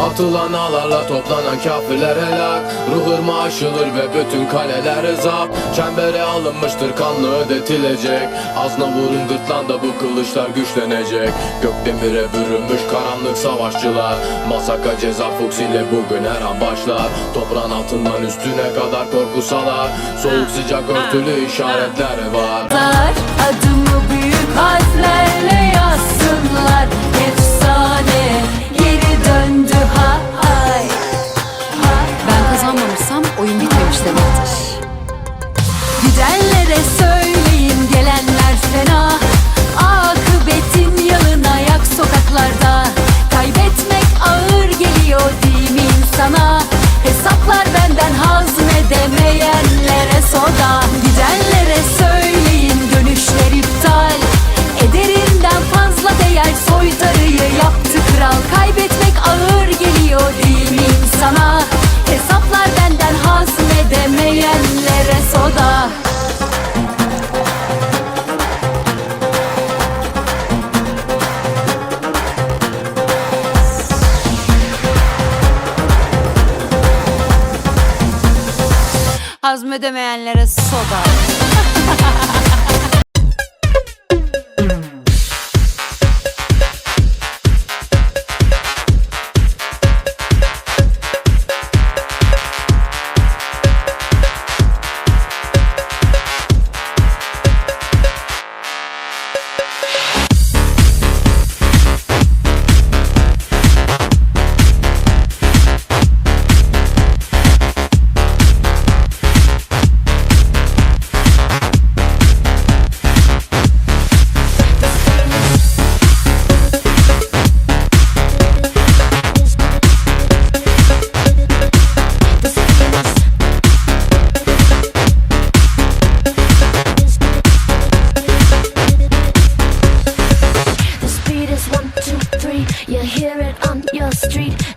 Atılan ağlarla toplanan kafirler helak. Ruh aşılır ve bütün kaleler zap. Çembere alınmıştır kanlı ödetilecek. Azna vurun gırtlanda bu kılıçlar güçlenecek. Gökdemire bürünmüş karanlık savaşçılar. Masaka ceza fuks ile bugün her an başlar. Toprağın altından üstüne kadar korku salar. Soğuk sıcak örtülü işaretler var Adımı büyük harflerle yazsınlar söyleyin gelenler fena. Akıbetin yalın ayak sokaklarda. Kaybetmek ağır geliyor değil mi Hesaplar benden hazmedemeyenlere soda Hazmedemeyenlere soda You hear it on your street.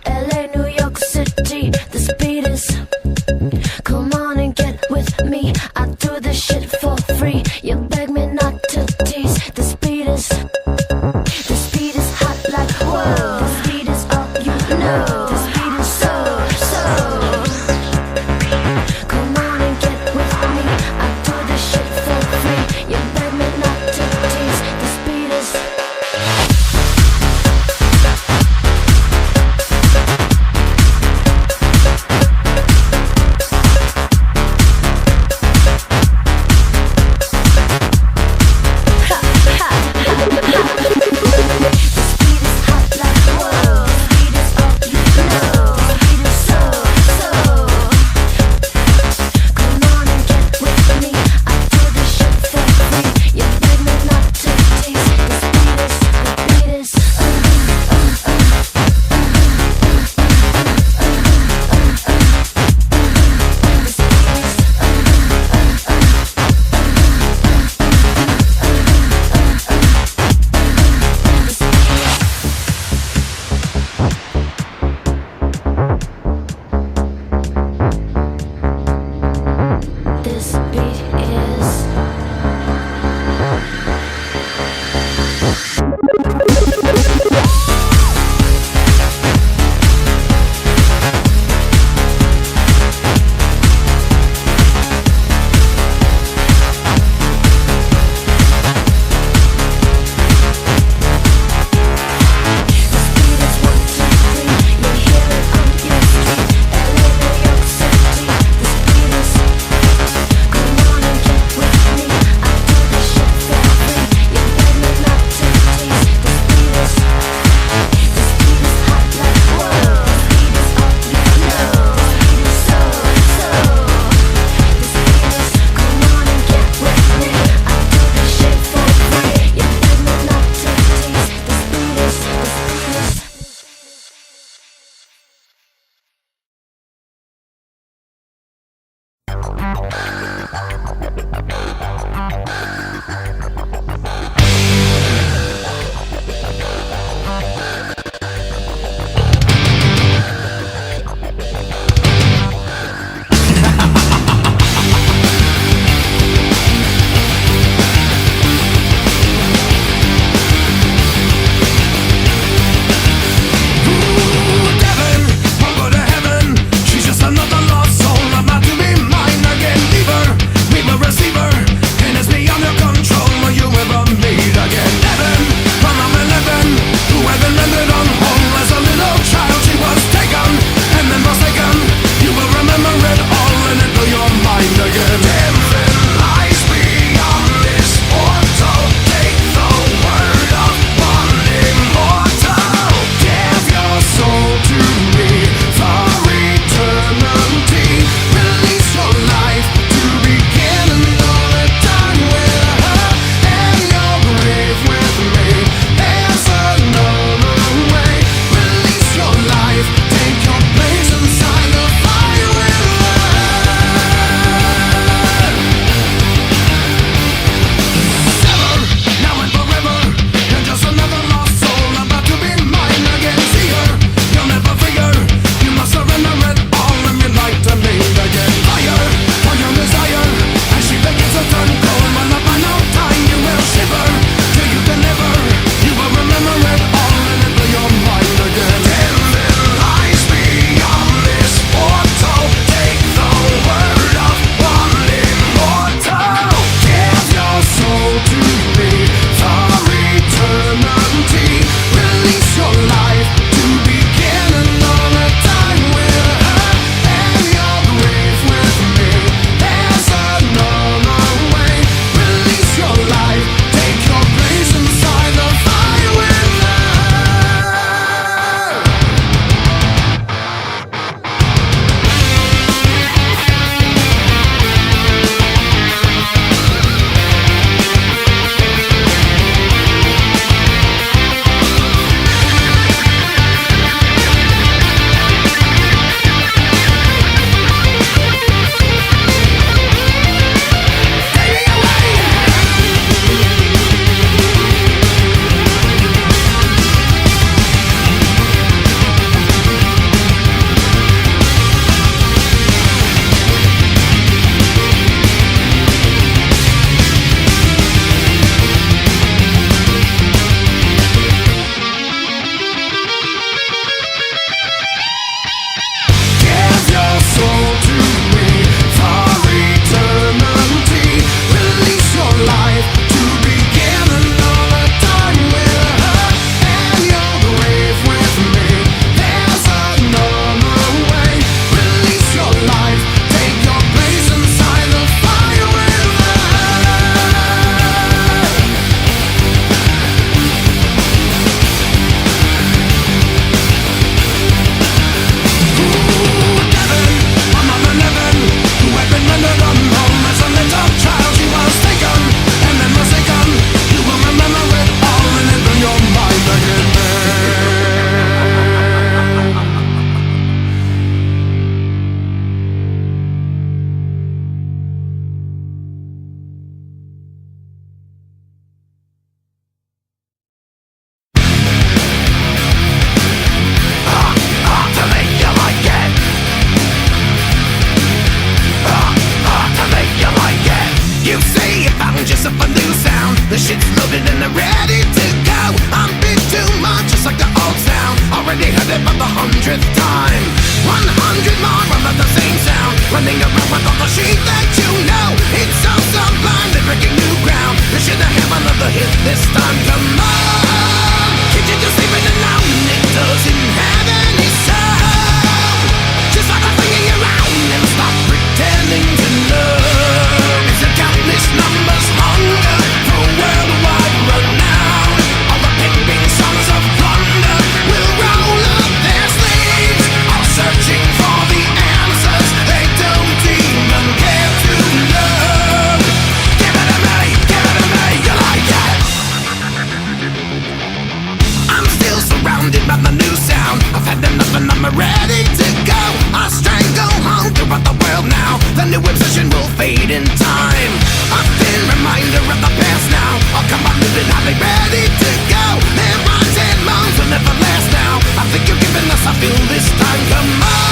This time. New obsession will fade in time. A thin reminder of the past now. I'll come on living, I'll be ready to go. Rise and moans will never last now. I think you're giving us a feel this time.